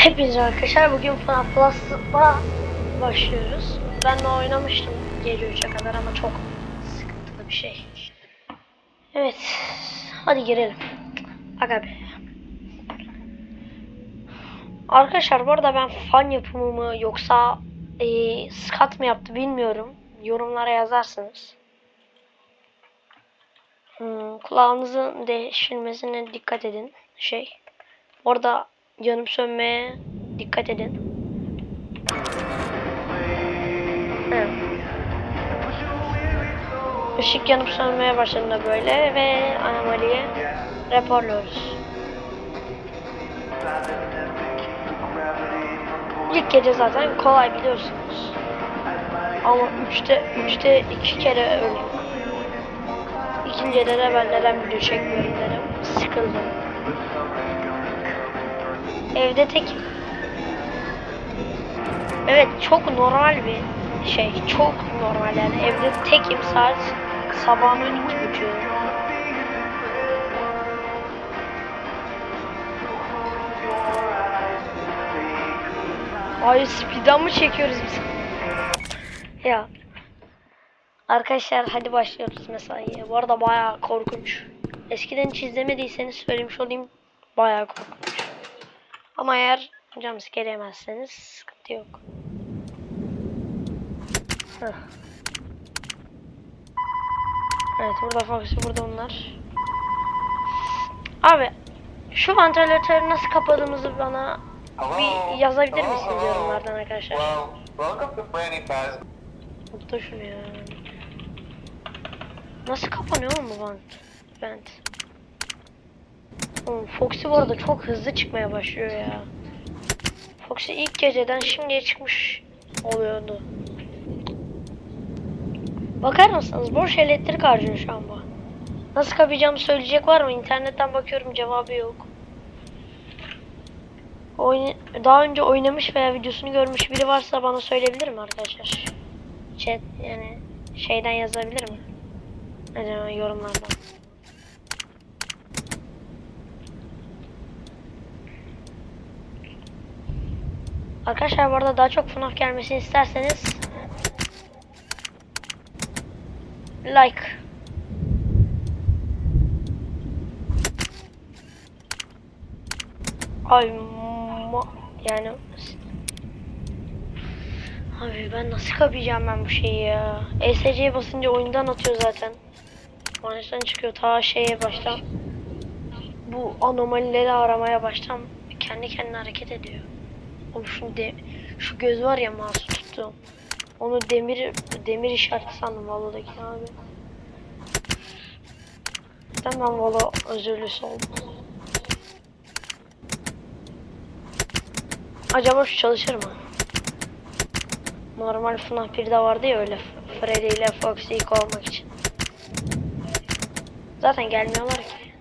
Hepinize arkadaşlar bugün FNAF Plus'la başlıyoruz. Ben de oynamıştım gece 3'e kadar ama çok sıkıntılı bir şey. Evet, hadi girelim. Aga be. Arkadaşlar bu arada ben fan yapımı mı yoksa eee skat mı yaptı bilmiyorum. Yorumlara yazarsınız. Hmm, kulağınızın deşilmesine dikkat edin. Şey. Orada yanıp sönmeye dikkat edin. Işık yanıp sönmeye başladığında böyle ve anomaliyi raporluyoruz. İlk gece zaten kolay biliyorsunuz. Ama 3'te 3'te 2 kere öldüm. İkincide de ben neden video çekmiyorum dedim. Sıkıldım. Evde tek Evet çok normal bir şey. Çok normal yani. Evde tekim saat sabahın iki buçuğu. Ay speed'den mı çekiyoruz biz? ya. Arkadaşlar hadi başlıyoruz mesaiye. Bu arada bayağı korkunç. Eskiden hiç izlemediyseniz söylemiş olayım. Bayağı korkunç. Ama eğer jumpscare yemezseniz sıkıntı yok. Heh. Evet burada Foxy burada onlar. Abi şu vantilatörü nasıl kapadığımızı bana bir yazabilir misiniz yorumlardan arkadaşlar? Well. Mutlu şunu ya. Nasıl kapanıyor oğlum bu vent? Vent. Oğlum Foxy bu arada çok hızlı çıkmaya başlıyor ya. Foxy ilk geceden şimdiye çıkmış oluyordu. Bakar mısınız? Boş elektrik harcıyor şu an bu. Nasıl kapayacağımı söyleyecek var mı? İnternetten bakıyorum cevabı yok. Oyun daha önce oynamış veya videosunu görmüş biri varsa bana söyleyebilir mi arkadaşlar? Chat yani şeyden yazabilir mi? Acaba yorumlardan. Arkadaşlar bu arada daha çok FNAF gelmesini isterseniz like Ay yani Abi ben nasıl kapayacağım ben bu şeyi ya? ESC'ye basınca oyundan atıyor zaten. Maçtan çıkıyor ta şeye baştan. Bu anomalileri aramaya baştan kendi kendine hareket ediyor. Şu, de, şu göz var ya masum tuttuğum. Onu demir demir işareti sandım Valo'daki abi. Ben Valo özürlüsü oldum. Acaba şu çalışır mı? Normal FNAF 1'de vardı ya öyle Freddy ile Foxy ilk olmak için. Zaten gelmiyorlar ki.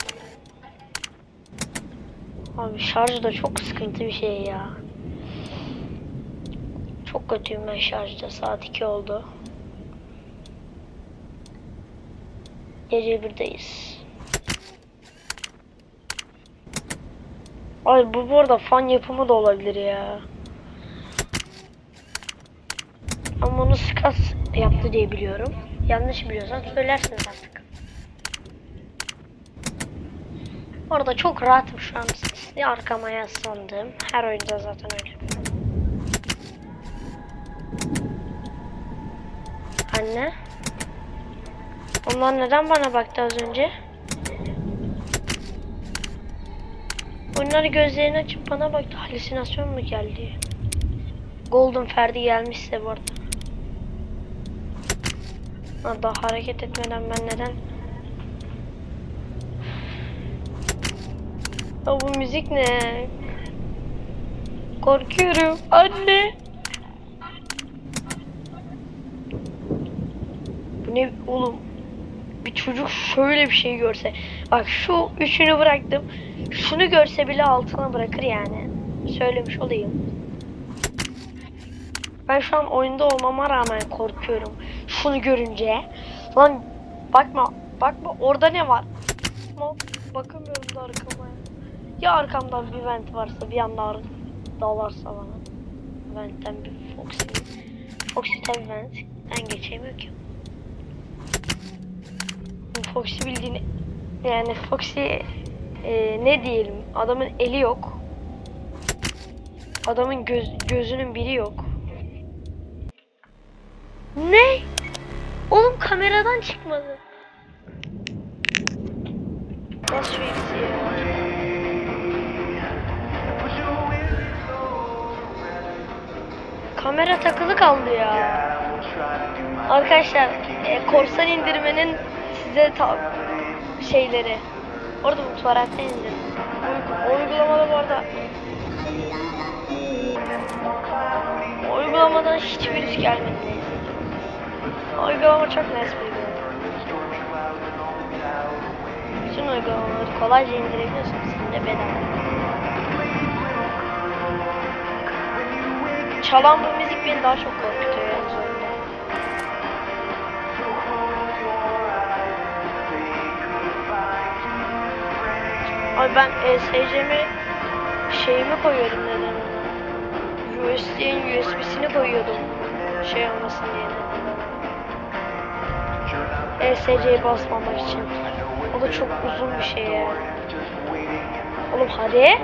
Abi şarj da çok sıkıntı bir şey ya. Çok kötüyüm ben şarjda. Saat 2 oldu. Gece birdeyiz. Ay bu bu arada fan yapımı da olabilir ya. Ama onu Skas yaptı diye biliyorum. Yanlış biliyorsam söylersiniz artık. Orada çok rahatım şu an. Sizi arkama yaslandım. Her oyunda zaten öyle. Anne. Onlar neden bana baktı az önce? Onlar gözlerini açıp bana baktı. Halüsinasyon mu geldi? Golden Ferdi gelmişse bu arada. Ha, daha hareket etmeden ben neden? Ya bu müzik ne? Korkuyorum. Anne. Bu ne oğlum? Bir çocuk şöyle bir şey görse. Bak şu üçünü bıraktım. Şunu görse bile altına bırakır yani. Söylemiş olayım. Ben şu an oyunda olmama rağmen korkuyorum. Şunu görünce. Lan bakma. Bakma orada ne var? Bakamıyorum da arkama ya. Arkamdan bir vent varsa bir anda ar- dalarsa bana. Vent'ten bir Foxy. Foxy tabi Vent'ten geçemiyor ki. Foxy bildiğini yani Foxy e, ne diyelim adamın eli yok. Adamın göz, gözünün biri yok. Ne? Oğlum kameradan çıkmadı. Nasıl bir ya? Kamera takılı kaldı ya. Arkadaşlar e, korsan indirmenin size ta şeyleri. Orada bu tuvalette indir. Uygu- uygulamada bu arada Uygulamadan hiç virüs gelmedi neyse. Uygulama çok nice bir uygulama. Bütün uygulamaları kolayca indirebiliyorsun. Sen de bedava. Çalan bu müzik beni daha çok korkutuyor yalnız Ay ben ESC'mi şeyimi koyuyordum neden ona. USB'nin USB'sini koyuyordum. Şey olmasın diye. ESC'yi basmamak için. O da çok uzun bir şey ya. Oğlum hadi.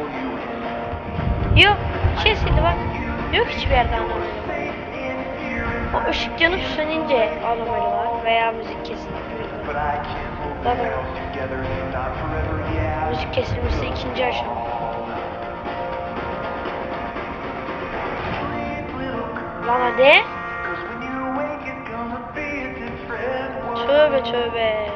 Yok kesildi bak. Yok hiçbir yerde anomali. O ışık yanıp sönünce anomali var veya müzik kesildi. Zaten müzik kesilmesi ikinci aşama. Lan hadi. Tövbe tövbe.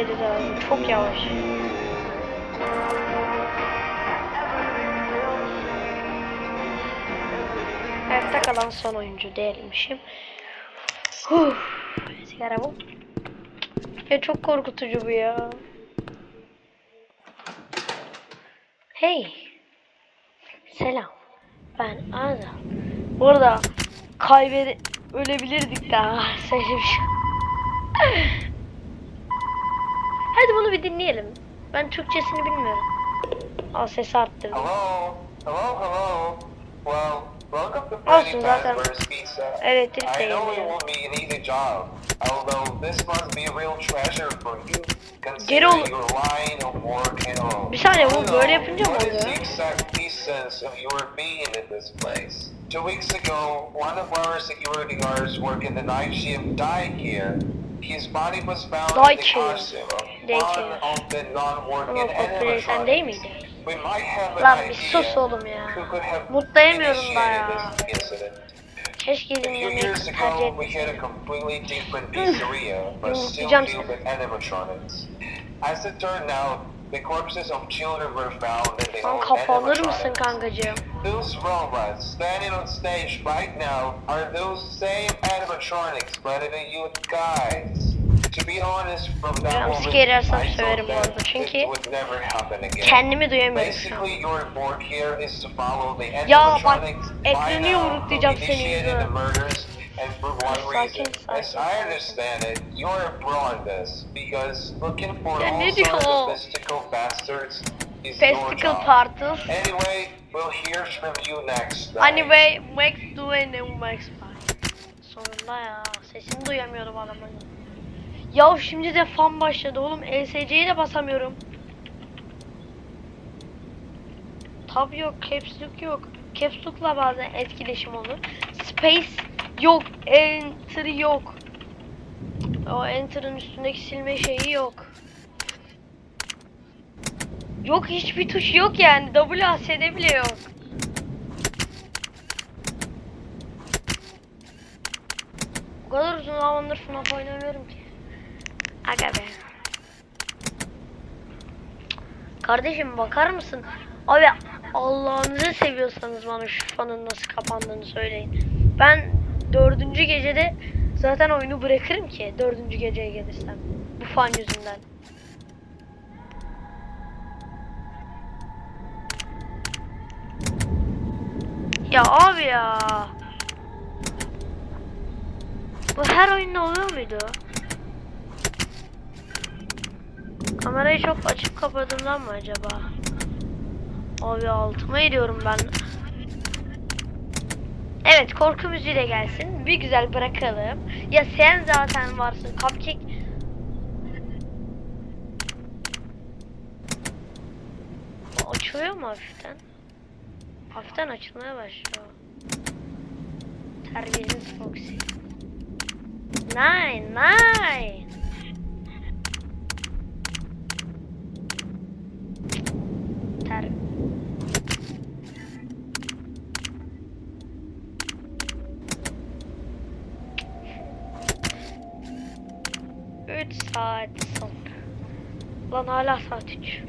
Hızındaydı da çok yavaş. Hayatta kalan son oyuncu değilmişim. Sigara bu. Ya çok korkutucu bu ya. Hey. Selam. Ben Azal. Burada kaybede ölebilirdik daha. Söylemişim. Hadi bunu bir dinleyelim. Ben Türkçesini bilmiyorum. Al sesi arttırdım. Hello? Hello, hello? Well, welcome to Olsun zaten. Elektrik de yemiyor. Geri ol-. Bir saniye, bu böyle yapınca mı oluyor? Two weeks ago, one of our security guards working the night shift died here. His body was found in the costume of Of the Ama sen değil miydi? Lan bir sus oğlum ya. Mutlayamıyorum da ya. Keşke dinlemeyi tercih it turned out, the corpses of children were found in the kapanır mısın kankacığım? Those robots standing on stage right now are those same animatronics, but in a youth guise. To be honest, from that Hocam moment, sikerersem I söverim thought bu arada. Çünkü. Kendimi duyamıyorum the Ya bak, ekranı yumruklayacağım the murders and for one reason. As I understand it, you're a pro on this because looking for all sorts of mystical bastards is your job. Anyway, we'll hear from you next time. Anyway, Max doing Max Sonunda ya. Sesini duyamıyorum adamın. Ya şimdi de fan başladı oğlum. ESC'ye de basamıyorum. Tab yok, caps lock yok. Caps lock'la bazen etkileşim olur. Space yok, enter yok. O enter'ın üstündeki silme şeyi yok. Yok hiçbir tuş yok yani. WASD bile yok. O kadar uzun zamandır FNAF oynamıyorum ki. Aga be. Kardeşim bakar mısın? Abi Allah'ınızı seviyorsanız bana şu fanın nasıl kapandığını söyleyin. Ben dördüncü gecede zaten oyunu bırakırım ki dördüncü geceye gelirsem. Bu fan yüzünden. Ya abi ya. Bu her oyunda oluyor muydu? Kamerayı çok açıp kapadığımdan mı acaba? Abi altıma ediyorum ben. Evet korku müziği de gelsin. Bir güzel bırakalım. Ya sen zaten varsın. Cupcake Açılıyor mu hafiften? Hafiften açılmaya başlıyor. Terbiyesiz Foxy. Nine, nine. Üç saat sonra. Lan hala saat üç.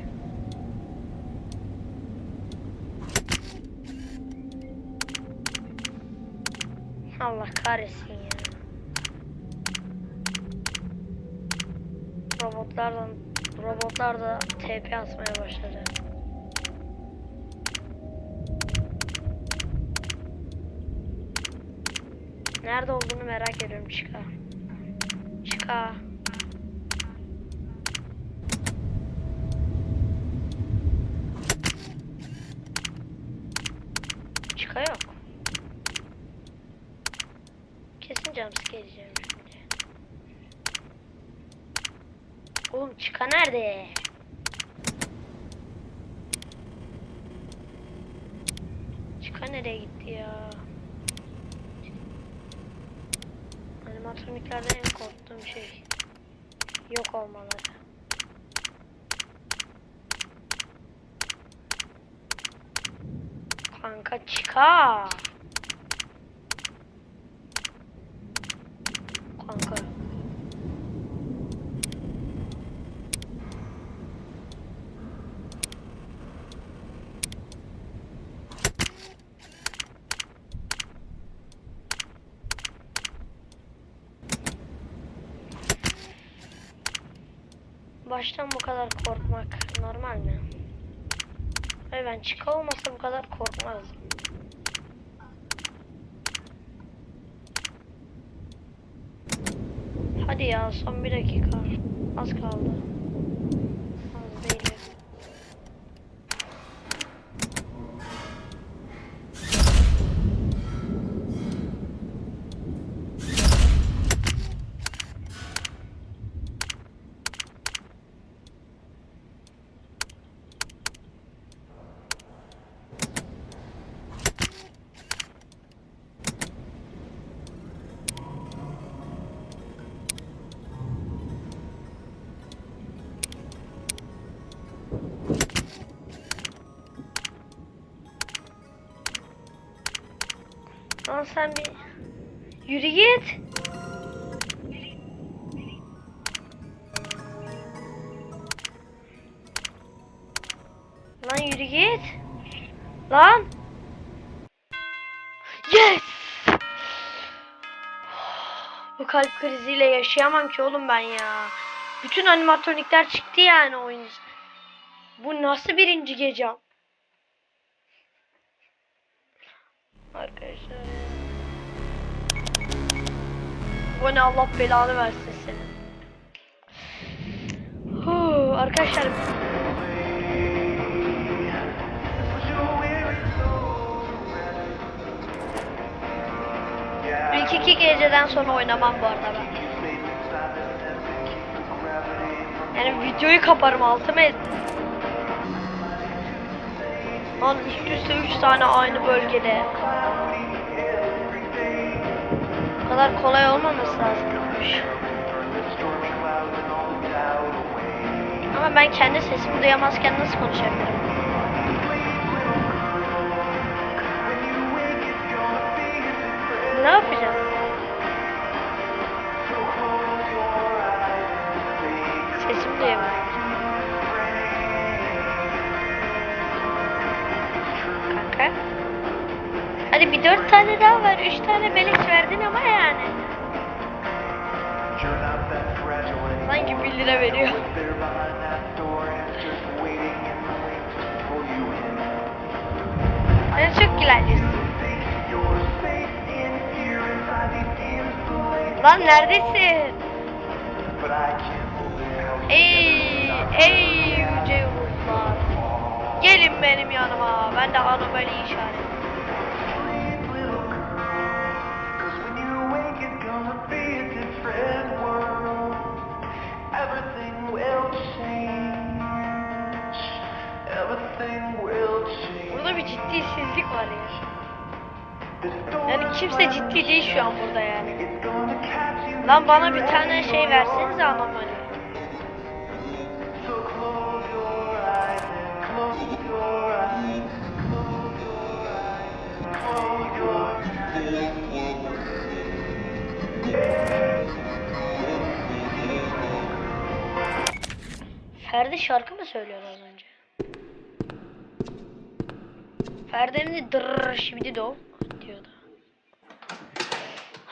Allah kahretsin ya. Robotlardan robotlar da TP atmaya başladı. Nerede olduğunu merak ediyorum Çıka. Çıka. Çıka yok. Kesin jumpscare yiyeceğim şimdi. Oğlum çıka nerede? Çıka nereye gitti ya? Animatroniklerden en korktuğum şey. Yok olmaları. Kanka çıka. Kanka. Baştan bu kadar korkmak normal mi? Ve ben çıka olmasa bu kadar korkmazdım. Hadi ya son bir dakika. Az kaldı. Lan sen bir yürü git. Lan yürü git. Lan. Yes. Bu kalp kriziyle yaşayamam ki oğlum ben ya. Bütün animatronikler çıktı yani oyun. Bu nasıl birinci gecem? Arkadaşlar Bu ne Allah belanı versin senin. Huu, arkadaşlar ilk iki geceden sonra oynamam bu arada ben. Yani videoyu kaparım altıma et. Lan üst üste 3 tane aynı bölgede. Kadar kolay olmaması lazımmış. Ama ben kendi sesimi duyamazken nasıl konuşabilirim? Ne yapacağım? Hadi bir dört tane daha ver. Üç tane beleş verdin ama yani. Sanki bir lira veriyor. Sen çok gülerlisin. Lan neredesin? Ey, ey yüce ruhlar. Gelin benim yanıma. Ben de anomali işaret. Ciddisizlik var ya. Yani kimse ciddi değil şu an burada yani. Lan bana bir tane şey and close your Ferdi şarkı mı söylüyor az Ferdi'nin dırrrr şimdi de o diyordu.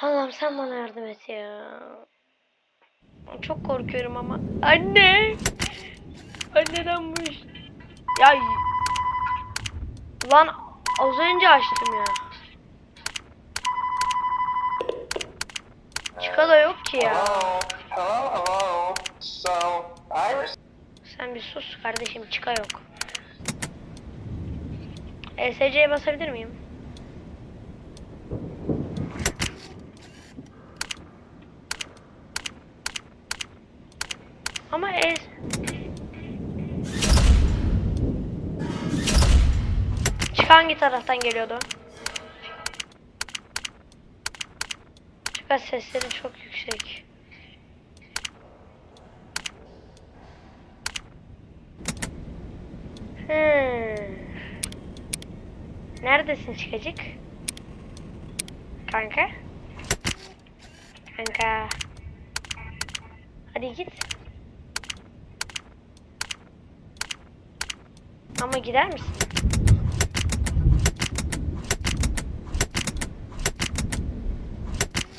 Allah'ım sen bana yardım et ya. Çok korkuyorum ama. Anne! Anneden bu iş. Ya Lan az önce açtım ya. Çıka da yok ki ya. Sen bir sus kardeşim çıka yok. ESC'ye basabilir miyim? Ama E Çık hangi taraftan geliyordu? Çıkar sesleri çok yüksek. Hmm. Neredesin çıkacık? Kanka? Kanka. Hadi git. Ama gider misin?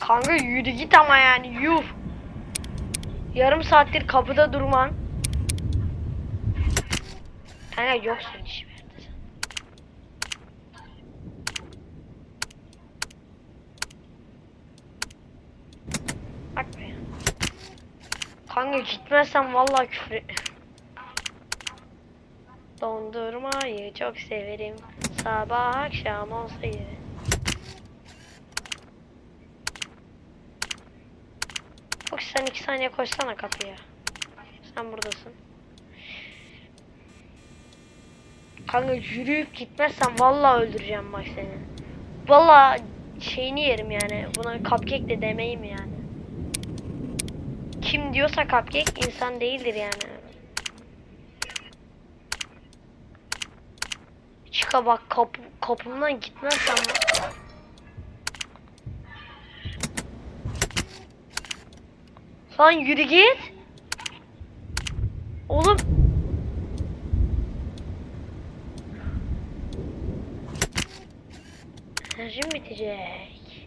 Kanka yürü git ama yani yuh. Yarım saattir kapıda durman. Kanka yoksun hiçbir yerde sen. Bak be. Kanka gitmezsen vallahi küfür Dondurmayı çok severim. Sabah akşam olsa yeri. Fox sen iki saniye koşsana kapıya. Sen buradasın. Kanka yürüyüp gitmezsen vallahi öldüreceğim bak seni. Vallahi şeyini yerim yani. Buna cupcake de demeyim yani. Kim diyorsa cupcake insan değildir yani. Çıka bak kapı, kapımdan gitmezsen Lan yürü git. Oğlum Enerjim bitecek.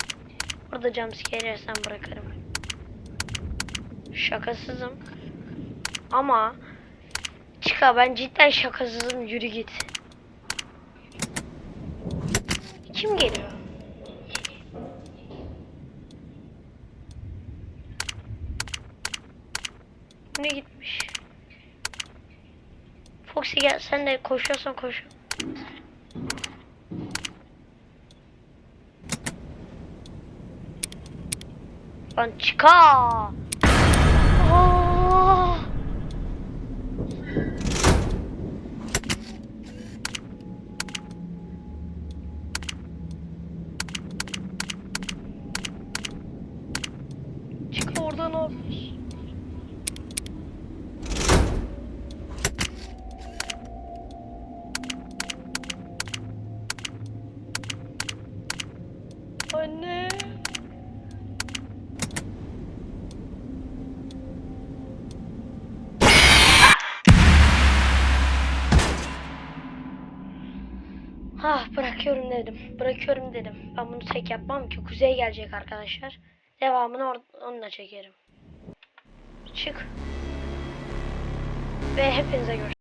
Burada jumpscare yersen bırakırım. Şakasızım. Ama Çıka ben cidden şakasızım yürü git. Kim geliyor? Ne gitmiş? Foxy gel sen de koşuyorsan koş. Lan çıka. Orada ne yapıyorsun? Anne. Ha bırakıyorum dedim. Bırakıyorum dedim. Ben bunu tek yapmam ki. Kuzey gelecek arkadaşlar. Devamını onunla çekerim. Çık. Ve hepinize görüşürüz.